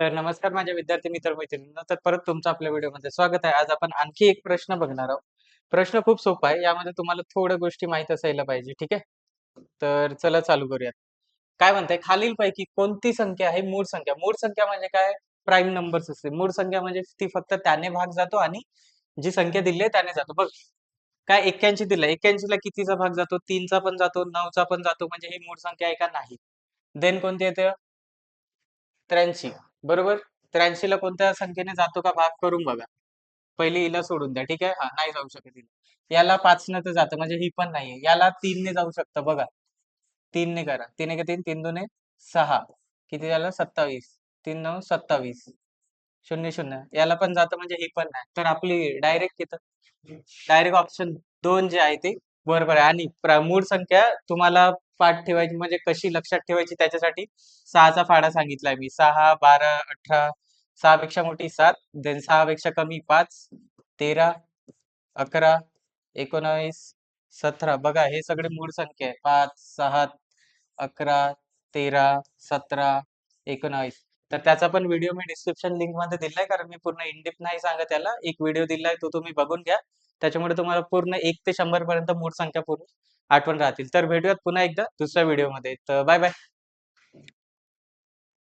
तर नमस्कार माझ्या विद्यार्थी मित्र मैत्रिणींना तर परत तुमचं आपल्या व्हिडिओमध्ये स्वागत आहे. आज आपण आणखी एक प्रश्न बघणार आहोत. प्रश्न खूप सोपा आहे. यामध्ये तुम्हाला थोड्या गोष्टी माहीत असायला पाहिजे ठीक आहे? तर चला चालू करूयात. काय म्हणताय? खालीलपैकी कोणती संख्या आहे मूळ संख्या? मूळ संख्या म्हणजे काय? प्राईम नंबर्स असते मूळ संख्या म्हणजे ती फक्त त्याने भाग जातो आणि जी संख्या दिली आहे त्याने जातो. बघ. काय एक्क्याऐंशी दिलं एक्क्याऐंशीला कितीचा भाग जातो? तीनचा पण जातो. नऊचा पण जातो. म्हणजे ही मूळ संख्या आहे का नाही? देन कोणती येते? त्र्याऐंशी. बरोबर? त्र्याऐंशी ला कोणत्या संख्येने जातो का भाग करून बघा. पहिली हिला सोडून द्या ठीक आहे? हा नाही जाऊ शकत हिला. याला पाच ने तर जातं म्हणजे ही पण नाहीये. याला तीन ने जाऊ शकतं बघा. तीनने करा. तीन एक तीन तीन दोन सहा. किती झालं? सत्तावीस. तीन नऊ सत्तावीस. शून्य शून्य. याला पण जातं म्हणजे ही पण नाही. तर आपली डायरेक्ट इथं डायरेक्ट ऑप्शन दोन जे आहे ते बरोबर आहे. आणि मूळ संख्या तुम्हाला पाठ ठेवायची म्हणजे कशी लक्षात ठेवायची त्याच्यासाठी सहाचा फाडा सांगितलाय मी. सहा बारा अठरा सहा पेक्षा मोठी सात देन सहा पेक्षा कमी पाच तेरा अकरा एकोणावीस सतरा. बघा हे सगळे मूळ संख्या आहे. पाच सहा अकरा तेरा सतरा एकोणावीस. तर त्याचा पण व्हिडिओ मी डिस्क्रिप्शन लिंकमध्ये दिलाय कारण मी पूर्ण इंडिप नाही सांगत त्याला. एक व्हिडिओ दिलाय तो तुम्ही बघून घ्या. त्याच्यामुळे तुम्हाला पूर्ण एक ते शंभर पर्यंत मूळ संख्या पूर्ण आठवण राहतील. तर भेटूयात पुन्हा एकदा दुसऱ्या व्हिडिओमध्ये तर बाय बाय